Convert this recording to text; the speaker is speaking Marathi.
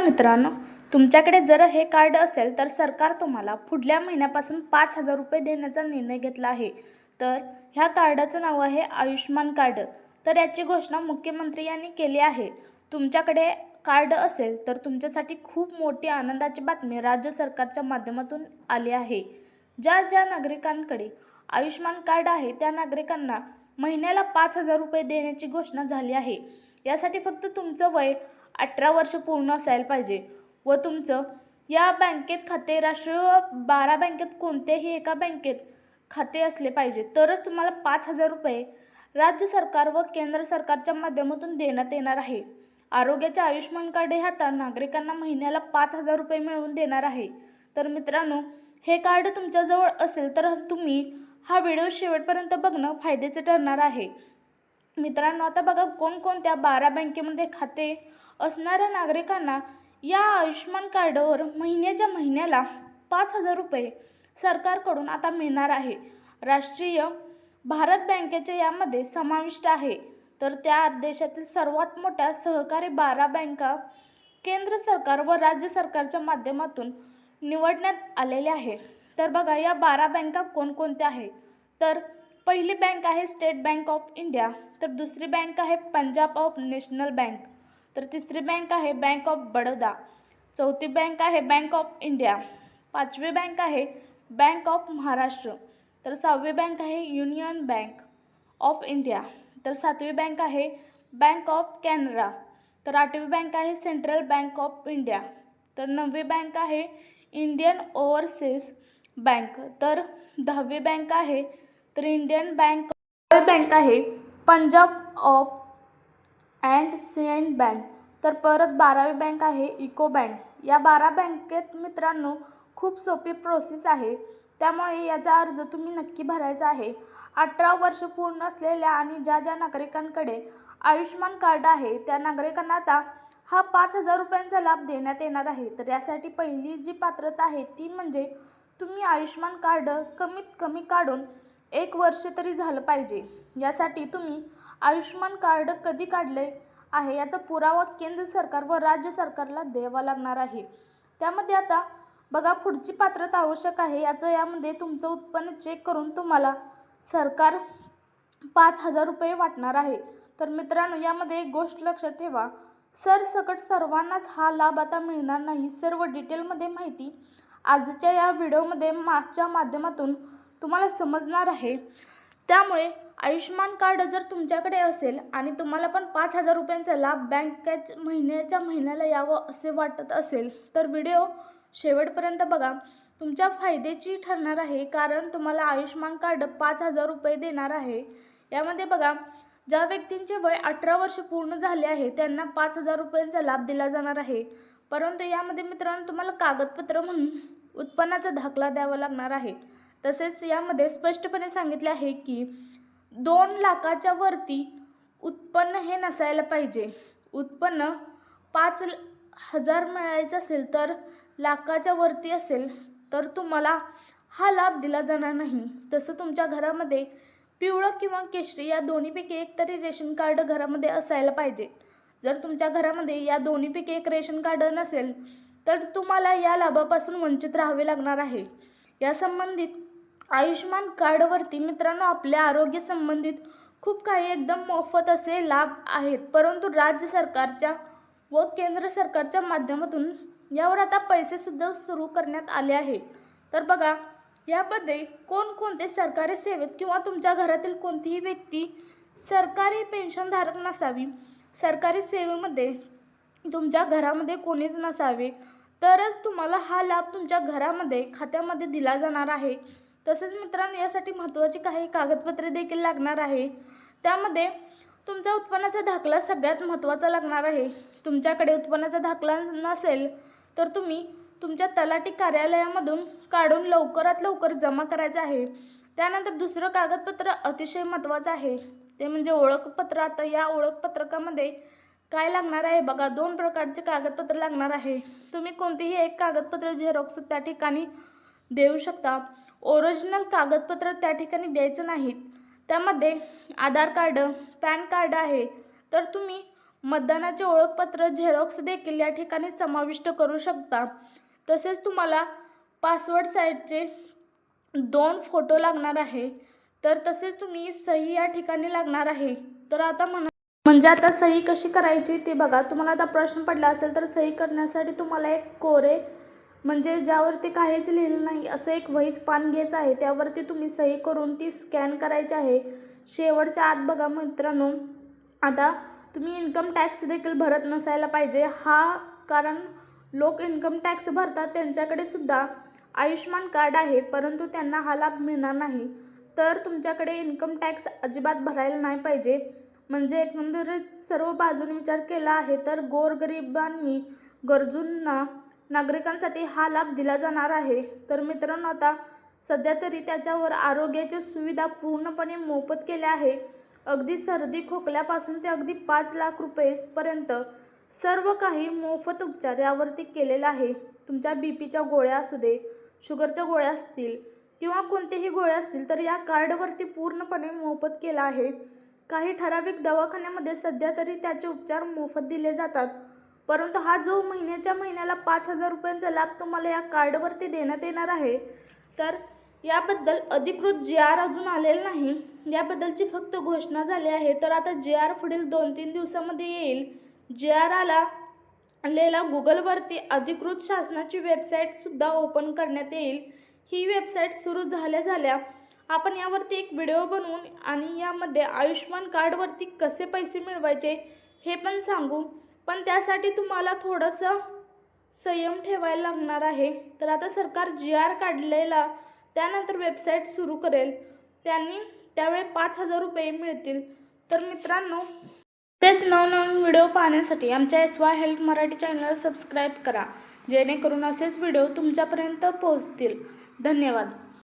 तर मित्रांनो तुमच्याकडे जर हे कार्ड असेल तर सरकार तुम्हाला पुढल्या महिन्यापासून पाच हजार रुपये देण्याचा निर्णय घेतला आहे. तर ह्या कार्डाचं नाव आहे आयुष्यमान कार्ड. तर याची घोषणा मुख्यमंत्री यांनी केली आहे. तुमच्याकडे कार्ड असेल तर तुमच्यासाठी खूप मोठी आनंदाची बातमी राज्य सरकारच्या माध्यमातून आली आहे. ज्या ज्या नागरिकांकडे आयुष्यमान कार्ड आहे त्या नागरिकांना महिन्याला पाच हजार रुपये देण्याची घोषणा झाली आहे. यासाठी फक्त तुमचं वय अठरा वर्ष पूर्ण असायला पाहिजे. व तुमचं या बँकेत खाते राष्ट्रीय बारा बँकेत कोणत्याही एका बँकेत खाते असले पाहिजे. तरच तुम्हाला पाच हजार रुपये राज्य सरकार व केंद्र सरकारच्या माध्यमातून देण्यात येणार आहे. आरोग्याचे आयुष्यमान कार्ड हे आता नागरिकांना महिन्याला पाच हजार रुपये मिळवून देणार आहे. तर मित्रांनो हे कार्ड तुमच्याजवळ असेल तर तुम्ही हा व्हिडिओ शेवटपर्यंत बघणं फायद्याचं ठरणार आहे. मित्रांनो आता बघा कोणकोणत्या बारा बँकेमध्ये खाते असणाऱ्या नागरिकांना या आयुष्यमान कार्डवर महिन्याच्या महिन्याला पाच हजार रुपये सरकारकडून आता मिळणार आहे. राष्ट्रीय भारत बँकेचे यामध्ये समाविष्ट आहे. तर त्या देशातील सर्वात मोठ्या सहकारी बारा बँका केंद्र सरकार व राज्य सरकारच्या माध्यमातून निवडण्यात आलेल्या आहे तर बघा या बारा बँका कोणकोणत्या आहे तर पहिली बँक आहे स्टेट बँक ऑफ़ इंडिया तर दुसरी बँक आहे पंजाब ऑफ़ नॅशनल बँक तर तिसरी बँक आहे बँक ऑफ़ बडोदा चौथी बँक आहे बँक ऑफ़ इंडिया पाचवी बँक आहे बँक ऑफ़ महाराष्ट्र तर सहावी बँक आहे युनियन बँक ऑफ़ इंडिया तर सातवी बँक आहे बँक ऑफ़ कॅनरा तर आठवी बँक आहे सेंट्रल बँक ऑफ़ इंडिया तर नववी बँक आहे इंडियन ओव्हरसीज बँक तर दहावी बँक आहे तर इंडियन बँक बँक आहे Punjab of and Sind bank. तर परत बारावी बँक आहे इको बँक. या बारा बँकेत मित्रांनो खूप सोपी प्रोसेस आहे. त्यामुळे याचा अर्ज तुम्ही नक्की भरायचा आहे. अठरा वर्ष पूर्ण असलेल्या आणि ज्या ज्या नागरिकांकडे आयुष्यमान कार्ड आहे त्या नागरिकांना आता हा पाच हजार रुपयांचा लाभ देण्यात येणार आहे. तर यासाठी पहिली जी पात्रता आहे ती म्हणजे तुम्ही आयुष्यमान कार्ड कमीत कमी काढून एक वर्ष तरी झालं पाहिजे. यासाठी तुम्ही आयुष्यमान कार्ड कधी काढले आहे याचा पुरावा केंद्र सरकार व राज्य सरकारला द्यावा लागणार आहे. त्यामध्ये आता बघा पुढची पात्रता आवश्यक आहे. याचं यामध्ये तुमचं उत्पन्न चेक करून तुम्हाला सरकार पाच हजार रुपये वाटणार आहे. तर मित्रांनो यामध्ये एक गोष्ट लक्षात ठेवा. सरसकट सर्वांनाच हा लाभ आता मिळणार नाही. सर्व डिटेलमध्ये माहिती आजच्या या व्हिडिओमध्ये मागच्या माध्यमातून तुम्हाला समजणार आहे. त्यामुळे आयुष्यमान कार्ड जर तुमच्याकडे असेल आणि तुम्हाला पण पाच हजार रुपयांचा लाभ बँकेच महिन्याच्या महिन्याला यावं असे वाटत असेल तर व्हिडिओ शेवटपर्यंत बघा. तुमच्या फायद्याची ठरणार आहे कारण तुम्हाला आयुष्यमान कार्ड पाच हजार रुपये देणार आहे. यामध्ये बघा ज्या व्यक्तींचे वय अठरा वर्ष पूर्ण झाले आहे त्यांना पाच हजार रुपयांचा लाभ दिला जाणार आहे. परंतु यामध्ये मित्रांनो तुम्हाला कागदपत्र म्हणून उत्पन्नाचा दाखला द्यावा लागणार आहे. तसेच यामध्ये स्पष्टपणे सांगितले आहे की दोन लाखाच्या वरती उत्पन्न हे नसायला पाहिजे. उत्पन्न पाच हजार मिळायचं असेल तर लाखाच्या वरती असेल तर तुम्हाला हा लाभ दिला जाणार नाही. तसं तुमच्या घरामध्ये पिवळं किंवा केशरी या दोन्हीपैकी एक तरी रेशन कार्ड घरामध्ये असायला पाहिजे. जर तुमच्या घरामध्ये या दोन्हीपैकी एक रेशन कार्ड नसेल तर तुम्हाला या लाभापासून वंचित राहावे लागणार आहे. या संबंधित आयुष्यमान कार्डवरती मित्रांनो आपल्या आरोग्य संबंधित खूप काही एकदम मोफत असे लाभ आहेत. परंतु राज्य सरकारच्या व केंद्र सरकारच्या माध्यमातून यावर आता पैसेसुद्धा सुरू करण्यात आले आहे. तर बघा यामध्ये कोणकोणते सरकारी सेवेत किंवा तुमच्या घरातील कोणतीही व्यक्ती सरकारी पेन्शनधारक नसावी सरकारी सेवेमध्ये तुमच्या घरामध्ये कोणीच नसावे तरच तुम्हाला हा लाभ तुमच्या घरामध्ये खात्यामध्ये दिला जाणार आहे. तसेच मित्रांनो यासाठी महत्त्वाची काही कागदपत्रे देखील लागणार आहे. त्यामध्ये तुमचा उत्पन्नाचा दाखला सगळ्यात महत्त्वाचा लागणार आहे. तुमच्याकडे उत्पन्नाचा दाखला नसेल तर तुम्ही तुमच्या तलाठी कार्यालयामधून काढून लवकरात लवकर जमा करायचं आहे. त्यानंतर दुसरं कागदपत्र अतिशय महत्त्वाचं आहे. ते म्हणजे ओळखपत्र. आता या ओळखपत्रकामध्ये काय लागणार आहे बघा. दोन प्रकारचे कागदपत्र लागणार आहे. तुम्ही कोणतेही एक कागदपत्र झेरॉक्स त्या ठिकाणी देऊ शकता. ओरिजिनल कागदपत्र त्या ठिकाणी द्यायचं नाहीत. त्यामध्ये आधार कार्ड पॅन कार्ड आहे. तर तुम्ही मतदानाचे ओळखपत्र झेरॉक्स देखील या ठिकाणी समाविष्ट करू शकता. तसेच तुम्हाला पासवर्ड साईटचे दोन फोटो लागणार आहे. तर तसेच तुम्ही सही या ठिकाणी लागणार आहे. तर आता म्हणा म्हणजे आता सही कशी करायची ते बघा. तुम्हाला आता प्रश्न पडला असेल तर सही करण्यासाठी तुम्हाला एक कोरे म्हणजे ज्यावरती काहीच लिहिलं नाही असं एक वहीच पान घ्यायचं आहे त्यावरती तुम्ही सही करून ती स्कॅन करायची आहे. शेवटच्या आत बघा मित्रांनो आता तुम्ही इन्कम टॅक्स देखील भरत नसायला पाहिजे. हा कारण लोक इन्कम टॅक्स भरतात त्यांच्याकडे सुद्धा आयुष्यमान कार्ड आहे परंतु त्यांना हा लाभ मिळणार नाही. तर तुमच्याकडे इन्कम टॅक्स अजिबात भरायला नाही पाहिजे. म्हणजे एकंदरीत सर्व बाजूने विचार केला आहे तर गोरगरिबांनी गरजूंना नागरिकांसाठी हा लाभ दिला जाणार आहे. तर मित्रांनो आता सध्या तरी त्याच्यावर आरोग्याच्या सुविधा पूर्णपणे मोफत केल्या आहे. अगदी सर्दी खोकल्यापासून ते अगदी पाच लाख रुपयेपर्यंत सर्व काही मोफत उपचार यावरती केलेला आहे. तुमच्या बी पीच्या गोळ्या असू दे शुगरच्या गोळ्या असतील किंवा कोणतेही गोळ्या असतील तर या कार्डवरती पूर्णपणे मोफत केला आहे. काही ठराविक दवाखान्यामध्ये सध्या तरी त्याचे उपचार मोफत दिले जातात. परंतु हा जो महिन्याच्या महिन्याला पाच हजार रुपयांचा लाभ तुम्हाला या कार्डवरती देण्यात येणार आहे तर याबद्दल अधिकृत जी आर अजून आलेलं नाही. याबद्दलची फक्त घोषणा झाली आहे. तर आता जे आर पुढील दोन तीन दिवसामध्ये येईल. जे आर आला आलेला गुगलवरती अधिकृत शासनाची वेबसाईटसुद्धा ओपन करण्यात येईल. ही वेबसाईट सुरू झाल्या झाल्या आपण यावरती एक व्हिडिओ बनवून आणि यामध्ये आयुष्यमान कार्डवरती कसे पैसे मिळवायचे हे पण सांगू. पण त्यासाठी तुम्हाला थोडंसं संयम ठेवायला लागणार आहे. तर आता सरकार जी आर काढलेला त्यानंतर वेबसाईट सुरू करेल. त्यांनी त्यावेळी पाच हजार रुपये मिळतील. तर मित्रांनो तेच नवनवीन व्हिडिओ पाहण्यासाठी आमच्या एस वाय हेल्प मराठी चॅनलला सबस्क्राईब करा. जेणेकरून असेच व्हिडिओ तुमच्यापर्यंत पोहोचतील. धन्यवाद.